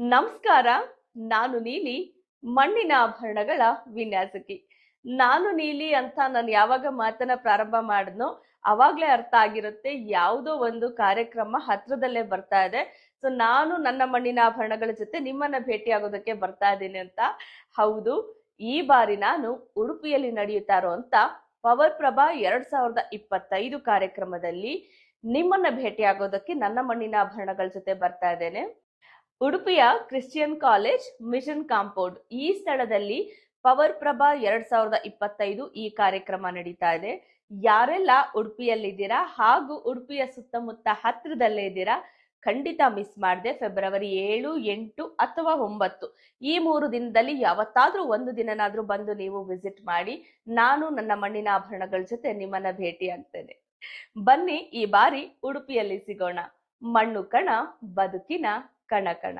ನಮಸ್ಕಾರ, ನಾನು ನೀಲಿ, ಮಣ್ಣಿನ ಆಭರಣಗಳ ವಿನ್ಯಾಸಕಿ. ನಾನು ನೀಲಿ ಅಂತ ನಾನು ಯಾವಾಗ ಮಾತನ್ನ ಪ್ರಾರಂಭ ಮಾಡಿದ್ನೋ, ಅವಾಗ್ಲೇ ಅರ್ಥ ಆಗಿರುತ್ತೆ, ಯಾವುದೋ ಒಂದು ಕಾರ್ಯಕ್ರಮ ಹತ್ರದಲ್ಲೇ ಬರ್ತಾ ಇದೆ. ಸೊ ನಾನು ನನ್ನ ಮಣ್ಣಿನ ಆಭರಣಗಳ ಜೊತೆ ನಿಮ್ಮನ್ನ ಭೇಟಿ ಆಗೋದಕ್ಕೆ ಬರ್ತಾ ಇದ್ದೀನಿ ಅಂತ. ಹೌದು, ಈ ಬಾರಿ ನಾನು ಉಡುಪಿಯಲ್ಲಿ ನಡೆಯುತ್ತಾ ಇರುವಂತ ಪವರ್ ಪ್ರಭಾ ಎರಡ್ ಸಾವಿರದ ಇಪ್ಪತ್ತೈದು ಕಾರ್ಯಕ್ರಮದಲ್ಲಿ ನಿಮ್ಮನ್ನ ಭೇಟಿ ಆಗೋದಕ್ಕೆ ನನ್ನ ಮಣ್ಣಿನ ಆಭರಣಗಳ ಜೊತೆ ಬರ್ತಾ ಇದ್ದೇನೆ. ಉಡುಪಿಯ ಕ್ರಿಶ್ಚಿಯನ್ ಕಾಲೇಜ್ ಮಿಷನ್ ಕಾಂಪೌಂಡ್. ಈ ಸ್ಥಳದಲ್ಲಿ ಪವರ್ ಪ್ರಭಾ ಎರಡ್ ಸಾವಿರದ ಇಪ್ಪತ್ತೈದು ಈ ಕಾರ್ಯಕ್ರಮ ನಡೀತಾ ಇದೆ. ಯಾರೆಲ್ಲ ಉಡುಪಿಯಲ್ಲಿದ್ದೀರಾ ಹಾಗೂ ಉಡುಪಿಯ ಸುತ್ತಮುತ್ತ ಹತ್ತಿರದಲ್ಲೇ ಇದ್ದೀರಾ ಖಂಡಿತ ಮಿಸ್ ಮಾಡಿದೆ. ಫೆಬ್ರವರಿ ಏಳು, ಎಂಟು ಅಥವಾ ಒಂಬತ್ತು. ಈ ಮೂರು ದಿನದಲ್ಲಿ ಯಾವತ್ತಾದ್ರೂ ಒಂದು ದಿನನಾದ್ರೂ ಬಂದು ನೀವು ವಿಸಿಟ್ ಮಾಡಿ ನಾನು ನನ್ನ ಮಣ್ಣಿನ ಆಭರಣಗಳ ಜೊತೆ ನಿಮ್ಮನ್ನ ಭೇಟಿ ಆಗ್ತೇನೆ ಬನ್ನಿ ಈ ಬಾರಿ ಉಡುಪಿಯಲ್ಲಿ ಸಿಗೋಣ. ಮಣ್ಣು ಕಣ, ಬದುಕಿನ ಕಣ ಕಣ.